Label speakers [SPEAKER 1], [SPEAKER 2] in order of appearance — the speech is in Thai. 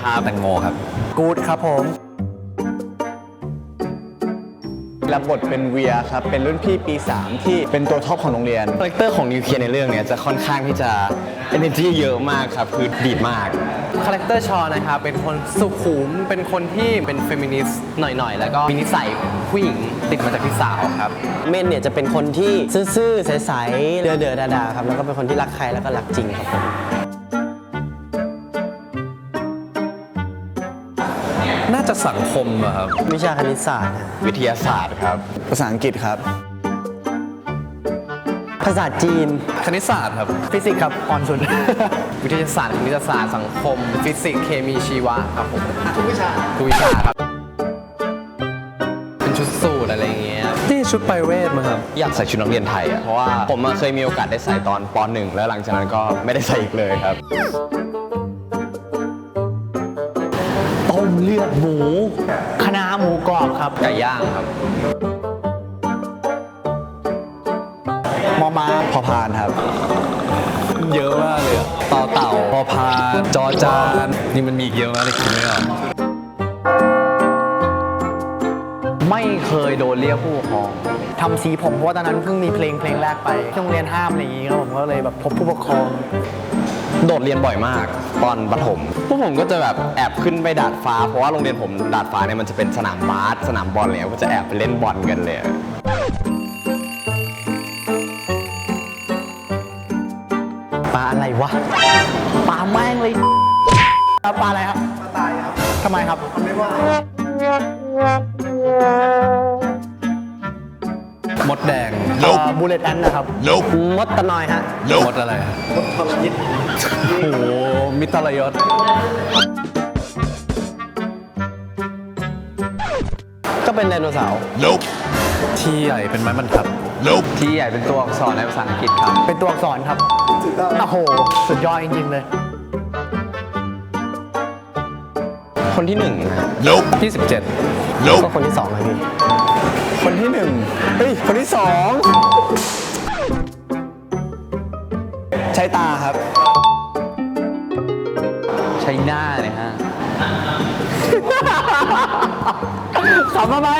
[SPEAKER 1] ครับแตงโมครับ
[SPEAKER 2] กูดครับผม
[SPEAKER 3] รับบทเป็นเวียครับ เป็นรุ่นพี่ปี 3 ที่เป็นตัวท็อปของโรงเรียน
[SPEAKER 1] คาแรคเตอร์ของนิวเคลียร์ในเรื่องเนี้ยจะค่อนข้างที่จะ energy เยอะมากครับ คือดีดมาก
[SPEAKER 4] คาแรคเตอร์ชอนะครับ เป็นคนสุขุม เป็นคนที่เป็นเฟมินิสต์หน่อยๆ แล้วก็มีนิสัยผู้หญิงติดมาจากพี่สาวครับ
[SPEAKER 5] เมนเนี่ยจะเป็นคนที่ซื่อๆ ใสๆ เดือๆดาๆ ครับ แล้วก็เป็นคนที่รักใครแล้วก็รักจริงครับผม
[SPEAKER 1] น่าจะสังคมอะครับ
[SPEAKER 5] วิชาคณิตศาสตร์นะ
[SPEAKER 1] วิทยาศาสตร์ครับ
[SPEAKER 3] ภาษาอังกฤษครับ
[SPEAKER 5] ภาษาจีน
[SPEAKER 1] คณิตศาสตร์ครับ
[SPEAKER 2] ฟิสิกส์ครับอ่อนสุด
[SPEAKER 4] วิทยาศาสตร์คณิตศาสตร์สังคม ฟิสิกส์เคมีชีวะครับผมทุกวิชาทุกวิชาครับ เป็นชุดสูทอะไรอย่างเงี้ย
[SPEAKER 1] ที่ชุดไปเวทมาครับ อยากใส่ชุดนักเรียนไทยอะเพราะว่าผมอะเคยมีโอกาสได้ใส่ตอนป .1 แล้วหลังจากนั้นก็ไม่ได้ใส่อีกเลยครับ
[SPEAKER 2] เลือดหมูคณะหมูกรอบครับ
[SPEAKER 4] ไก่ย่างครับ
[SPEAKER 3] มอมาพอพานครับ
[SPEAKER 1] เยอะมากเลยอะต่อเต่าพอพานจอจาน นี่มันมีอีกเยอะมากเลยคิดไม่ออก
[SPEAKER 4] ไม่เคยโดนเรียกผู้ปกครอง
[SPEAKER 2] ทำสีผมเพราะว่าตอนนั้นเพิ่งมีเพลงเพลงแรกไปที่โรงเรียนห้ามอะไรอย่างงี้ครับผมก็เลยแบบพบผู้ปกครอง
[SPEAKER 1] โดดเรียนบ่อยมากตอนประถม พวกผมก็จะแบบแอบขึ้นไปดาดฟ้า เพราะว่าโรงเรียนผมดาดฟ้าเนี่ยมันจะเป็นสนามบาสสนามบอลเลยก็จะแอบไปเล่นบอลกันเลย
[SPEAKER 2] ปลาอะไรวะ ปลาแม่งเลย ปลาอะไรครับ ปลาตายครับ ทำไมครับ ไม่ว่า เลตแอนนะครับ
[SPEAKER 5] มดตะนอยฮะ
[SPEAKER 1] มดอะไรมดทรยิตโอ้โหมิตรยศ
[SPEAKER 5] ก็เป็นไดโนเสาร์
[SPEAKER 1] ที่ใหญ่เป็นไม้บรรทัด
[SPEAKER 4] ที่ใหญ่เป็นตัวอักษรในภาษาอังกฤษครับ
[SPEAKER 2] เป็นตัวอักษรครับโอ้โห สุดยอดจริงๆเลย
[SPEAKER 1] คนที่หนึ่งนะฮะที่สิบเจ็ด
[SPEAKER 5] ก็คนที่สองครับพี่
[SPEAKER 3] คนที่หนึ่งเฮ้ย คนที่สองใช้ตาครับ
[SPEAKER 4] ใช้หน้าเลยฮะ
[SPEAKER 2] ขำทำไม